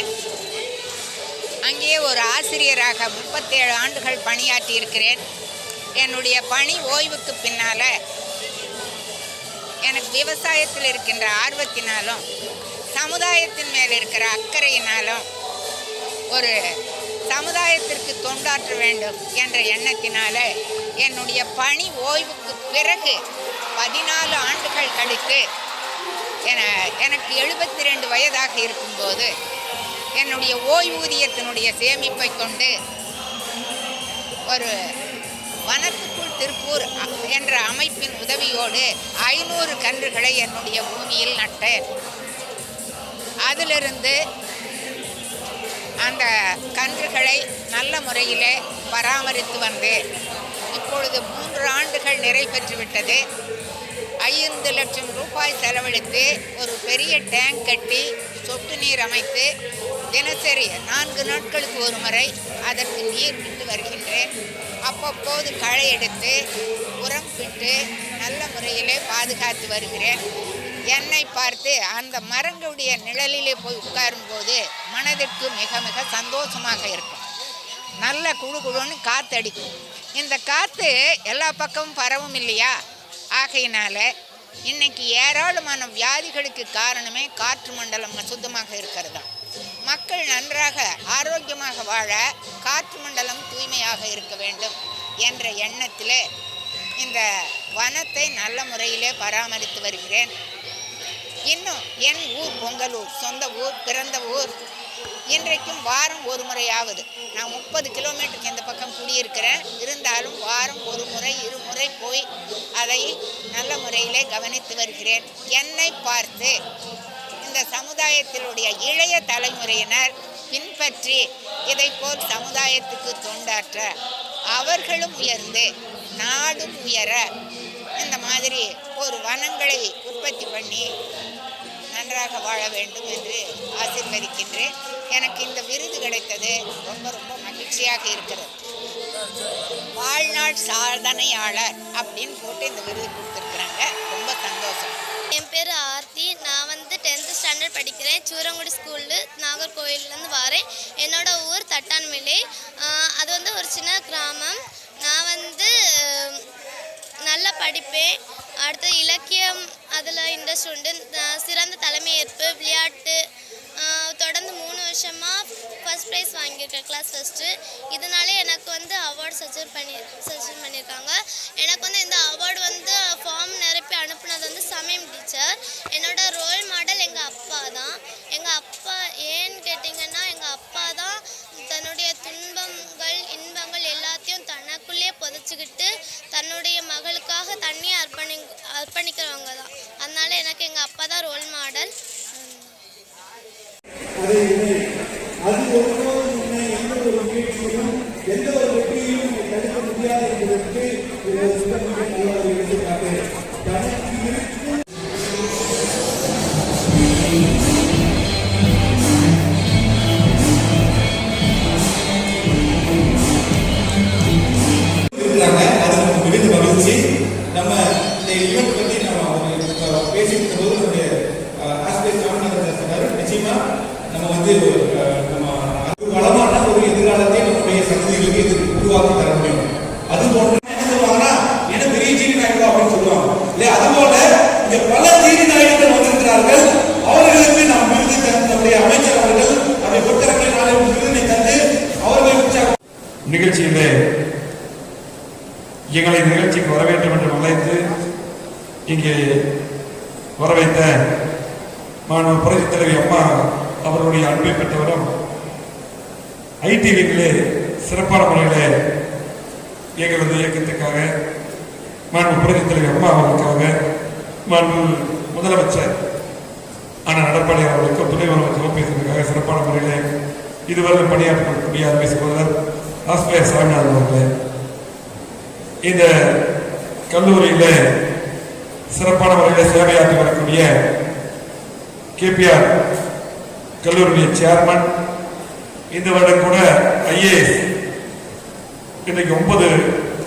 இருக்கிறேன். அங்கே ஒரு ஆசிரியராக முப்பத்தேழு ஆண்டுகள் பணியாற்றி இருக்கிறேன் என்னுடைய பணி ஓய்வுக்கு பின்னால் எனக்கு விவசாயத்தில் இருக்கின்ற ஆர்வத்தினாலும் சமுதாயத்தின் மேல் இருக்கிற அக்கறையினாலும் ஒரு சமுதாயத்திற்கு தொண்டாற்ற வேண்டும் என்ற எண்ணத்தினால என்னுடைய பணி ஓய்வுக்கு பிறகு பதினாலு ஆண்டுகள் கழித்து என எனக்கு எழுபத்தி ரெண்டு வயதாக இருக்கும்போது என்னுடைய ஓய்வூதியத்தினுடைய சேமிப்பை கொண்டு ஒரு வனத்துக்குள் திருப்பூர் என்ற அமைப்பின் உதவியோடு ஐநூறு கன்றுகளை என்னுடைய பூமியில் நட்டேன். அதிலிருந்து அந்த கன்றுகளை நல்ல முறையிலே பராமரித்து வந்தேன். இப்பொழுது மூன்று ஆண்டுகள் நிறைவேற்றிவிட்டது ஐந்து லட்சம் ரூபாய் செலவழித்து ஒரு பெரிய டேங்க் கட்டி சொட்டு நீர் அமைத்து தினசரி நான்கு நாட்களுக்கு ஒரு முறை அதற்கு நீர் விட்டு வருகின்றேன். அப்பப்போது களை எடுத்து உரம் விட்டு நல்ல முறையிலே பாதுகாத்து வருகிறேன். என்னை பார்த்து அந்த மரங்களுடைய நிழலிலே போய் உட்காரும் போது மனதிற்கு மிக மிக சந்தோஷமாக இருக்கும். நல்ல குழு குழுன்னு காற்று அடிக்கும் இந்த காற்று எல்லா பக்கமும் பரவும் இல்லையா? ஆகையினால இன்னைக்கு ஏராளமான வியாதிகளுக்கு காரணமே காற்று மண்டலம் சுத்தமாக இருக்கிறதா? மக்கள் நன்றாக ஆரோக்கியமாக வாழ காற்று மண்டலம் தூய்மையாக இருக்க வேண்டும் என்ற எண்ணத்தில் இந்த வனத்தை நல்ல முறையிலே பராமரித்து வருகிறேன். இன்னும் என் ஊர் பொங்கலூர் சொந்த ஊர் பிறந்த ஊர் இன்றைக்கும் வாரம் ஒரு முறையாவது. நான் முப்பது கிலோமீட்டருக்கு இந்த பக்கம் குடியிருக்கிறேன். இருந்தாலும் வாரம் ஒரு முறை இருமுறை போய் அதை நல்ல முறையிலே கவனித்து வருகிறேன். என்னை பார்த்து இந்த சமுதாயத்தினுடைய இளைய தலைமுறையினர் பின்பற்றி இதைப்போல் சமுதாயத்துக்கு தொண்டாற்ற அவர்களும் உயர்ந்து நாடும் உயர இந்த மாதிரி ஒரு வனங்களை உற்பத்தி பண்ணி நன்றாக வாழ வேண்டும் என்று ஆசீர்வதிக்கின்றேன். எனக்கு இந்த விருது கிடைத்தது ரொம்ப ரொம்ப மகிழ்ச்சியாக இருக்கிறது. வாழ்நாள் சாதனையாளர் அப்படின்னு போட்டு இந்த விருது கொடுத்துருக்குறாங்க. ரொம்ப சந்தோஷம். என் பேர் ஆர்த்தி. நான் வந்து டென்த்து ஸ்டாண்டர்ட் படிக்கிறேன். சூரங்குடி ஸ்கூலு நாகர்கோவில்லேருந்து வரேன். என்னோட ஊர் தட்டான்மேலே அது வந்து ஒரு சின்ன கிராமம். நான் வந்து நல்லா படிப்பேன். அடுத்து இலக்கியம் அதில் இன்ட்ரெஸ்ட் உண்டு. சிறந்த தலைமையேற்பு விளையாட்டு தொடர்ந்து மூணு வருஷமாக ஃபஸ்ட் ப்ரைஸ் வாங்கியிருக்கேன் கிளாஸ் ஃபஸ்ட்டு இதனால எனக்கு வந்து அவார்டு சஜன் பண்ணி சஜன் பண்ணியிருக்காங்க. எனக்கு வந்து இந்த அவார்டு வந்து ஃபார்ம் நிரப்பி அனுப்புனது வந்து சமயம் டீச்சர் என்னோட ரோல் மாடல் எங்கள் அப்பா தான். நம்ம வந்து நம்ம ஒரு வளமான ஒரு எதிர்காலத்தை நம்முடைய சந்ததிகளுக்கு இது உருவாக்கி தர முடியும். அது போன்ற என்ன சொல்லுவாங்கன்னா என்ன பெரிய ஜீவி நாயுடு அப்படின்னு சொல்லுவாங்க. இல்லையா அது போல இங்க பல ஜீவி நாயுடுகள் வந்திருக்கிறார்கள். அவர்களுக்கு நாம் விருது தந்து நம்முடைய அமைச்சர் அவர்கள் அதை புத்தகங்களை நாளை விருதினை தந்து அவர்களை நிகழ்ச்சியிலே எங்களை நிகழ்ச்சிக்கு வர வேண்டும் என்று அழைத்து இங்கே வர வைத்த மாணவ புரட்சித் தலைவி அம்மா அவருடைய அன்பை பெற்றவரும் ஐடிவிகளே சிறப்பான முறையிலே எங்களது இயக்கத்துக்காக மாண்பு புரட்சித் அம்மா அவர்களுக்காக மாண்பு முதலமைச்சர் ஆனால் நடப்பாளி அவர்களுக்கு துணை முதலமைச்சர் ஓபிஎஸ்க்காக சிறப்பான முறையில் இதுவரை பணியாற்றக்கூடிய அருமை சகோதரர் ஆஸ்பயர் சாமிநாதன் அவர்களே. இந்த கல்லூரியில் சிறப்பான முறையில் சேவையாற்றி வரக்கூடிய கேபிஆர் கல்லூரியுடைய சேர்மன் இந்த வருடம் கூட ஐஏஎஸ் இன்றைக்கு ஒன்பது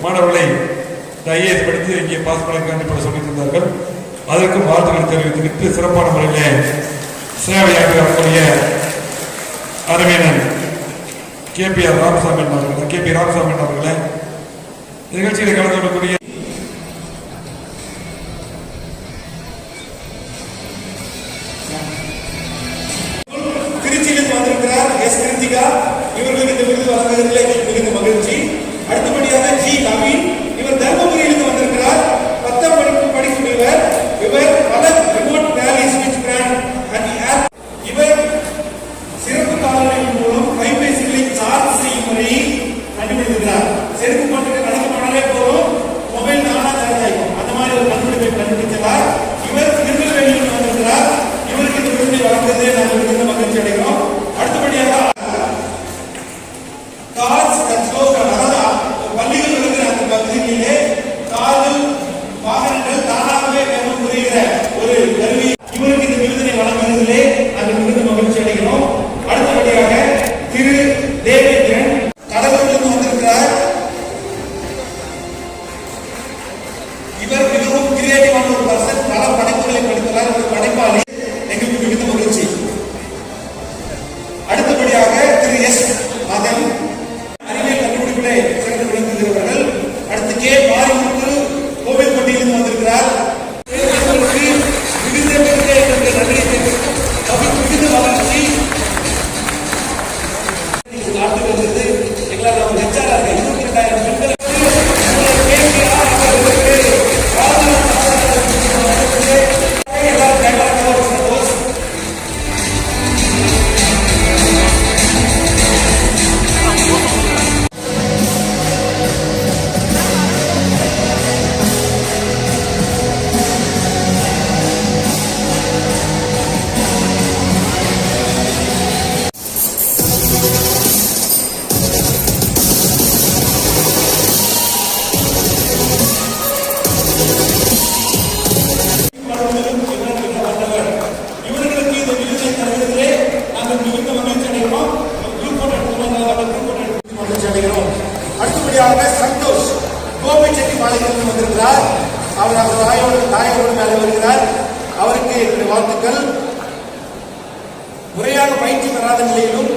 மாணவர்களை ஐஏஎஸ் படித்து இங்கே பாஸ் பண்ண சொல்லித் தந்தார்கள் அதற்கும் வாழ்த்துக்களை தெரிவித்துக்கிட்டு சிறப்பான முறையில் சேவையாக வரக்கூடிய Aravinan K P R Ramasamy அவர்கள் கே பி ராமசாமி அவர்களை நிகழ்ச்சியில் கலந்து கொள்ளக்கூடிய வாகனங்கள் தானாகவே வேகம் புரிகிற ஒரு கருவி. இவருக்கு இந்த விருதினை வழங்குவதிலே நாங்கள் மிகுந்த மகிழ்ச்சி அடைகிறோம். அடுத்தபடியாக திரு தேவேந்திரன் கடலூரிலிருந்து வந்திருக்கிறார் இவர் மிகவும் கிரியேட்டிவான ஒரு பர்சன் பல படைப்புகளை படித்துள்ளார் ஒரு படைப்பாளி. வெற்றியாளர் சந்தோஷ் கோபி செட்டிப்பாளையத்திலிருந்து வந்திருக்கிறார். அவர் அவர் தாயோடு தாயோடு மேலே வருகிறார். அவருக்கு என்னுடைய வாழ்த்துக்கள். முறையான பயிற்சி பெறாத நிலையிலும்